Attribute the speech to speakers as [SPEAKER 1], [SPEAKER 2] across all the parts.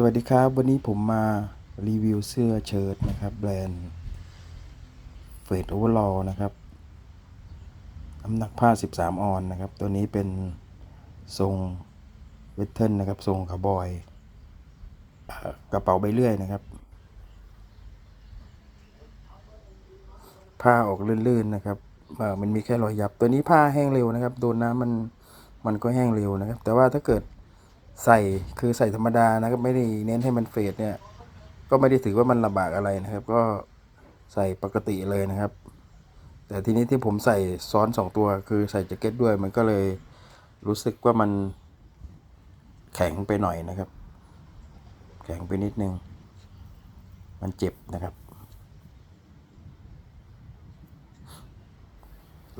[SPEAKER 1] สวัสดีครับ วันนี้ผมมารีวิวเสื้อเชิ้ตนะครับ แบรนด์เฟดโอเวอร์ลนะครับน้ำหนักผ้า 13 ออนนะครับ ตัวนี้เป็นทรงเวทเทิลนะครับ ทรงคาร์บอยกระเป๋าใบเลื่อยนะครับ ผ้าออกลื่นๆนะครับมันมีแค่รอยยับ ตัวนี้ผ้าแห้งเร็วนะครับ โดนน้ำมันมันก็แห้งเร็วนะครับ แต่ว่าถ้าเกิด ใส่คือใส่ธรรมดานะครับไม่ได้เน้นให้มันเฟดเนี่ย ก็ไม่ได้ถือว่ามันลำบากอะไรนะครับ ก็ใส่ปกติเลยนะครับ แต่ทีนี้ที่ผมใส่ซ้อนสองตัวคือใส่แจ็คเก็ตด้วย มันก็เลยรู้สึกว่ามันแข็งไปหน่อยนะครับ แข็งไปนิดนึง มันเจ็บนะครับ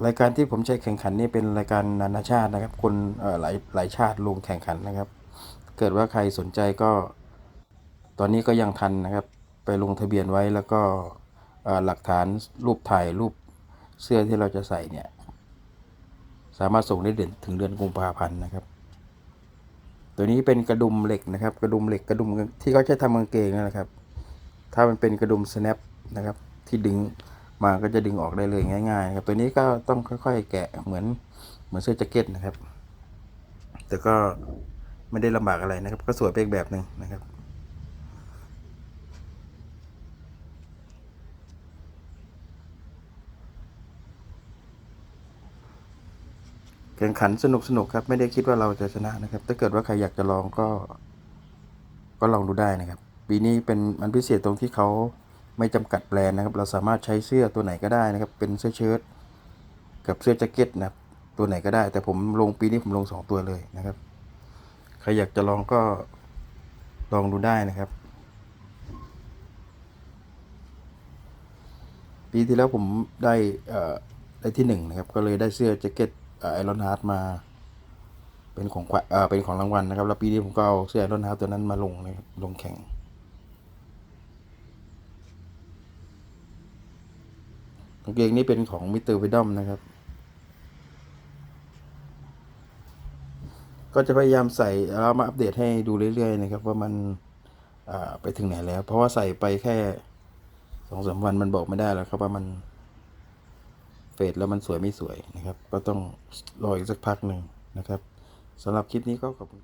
[SPEAKER 1] รายการที่ผมใช้แข่งขันนี่เป็นรายการนานาชาตินะครับ คนเอ่อหลายหลายชาติลงแข่งขันนะครับ เกิดว่าใครสนใจก็ ตอนนี้ก็ยังทันนะครับ ไปลงทะเบียนไว้แล้วก็หลักฐานรูปถ่ายรูปเสื้อที่เราจะใส่เนี่ย สามารถส่งได้เดือนถึงเดือนกุมภาพันธ์นะครับ ตัวนี้เป็นกระดุมเหล็กนะครับ กระดุมเหล็กกระดุมที่เขาใช้ทำกางเกงนั่นแหละครับ ถ้ามันเป็นกระดุม snap นะครับ ที่ดึงมาก็จะดึงออกได้เลยง่ายๆครับตัวนี้ก็ต้องค่อย ๆ แกะเหมือนเหมือนเสื้อแจ็คเก็ตนะครับ แต่ก็ ไม่ได้ลำบากอะไรนะครับ ก็สวยไปอีกแบบหนึ่งนะครับ แข่งขันสนุกสนุกครับ ไม่ได้คิดว่าเราจะชนะนะครับ ถ้าเกิดว่าใครอยากจะลองก็ ก็ลองดูได้นะครับ ปีนี้เป็นมันพิเศษตรงที่เขาไม่จำกัดแบรนด์นะครับ เราสามารถใช้เสื้อตัวไหนก็ได้นะครับ เป็นเสื้อเชิ้ตกับเสื้อแจ็คเก็ตนะครับ ตัวไหนก็ได้ แต่ผมลงปีนี้ผมลงสองตัวเลยนะครับ ใครอยากจะลองก็ลองดูได้นะครับ ปีที่แล้วผมได้ได้ที่หนึ่งนะครับ ก็เลยได้เสื้อแจ็คเก็ตไอรอนฮาร์ดมาเป็นของขวัญเอ่อเป็นของรางวัลนะครับ แล้วปีนี้ผมก็เอาเสื้อไอรอนฮาร์ดตัวนั้นมาลงนะครับลงแข่งกางเกงนี้เป็นของมิสเตอร์วิดอมนะครับ ก็จะพยายามใส่แล้วมาอัปเดตให้ดูเรื่อยๆนะครับ ว่ามันไปถึงไหนแล้ว เพราะว่าใส่ไปแค่สองสามวันมันบอกไม่ได้แล้วครับว่ามันเฟดแล้วมันสวยไม่สวยนะครับ ก็ต้องรออีกสักพักหนึ่งนะครับสำหรับคลิปนี้ก็ขอบคุณ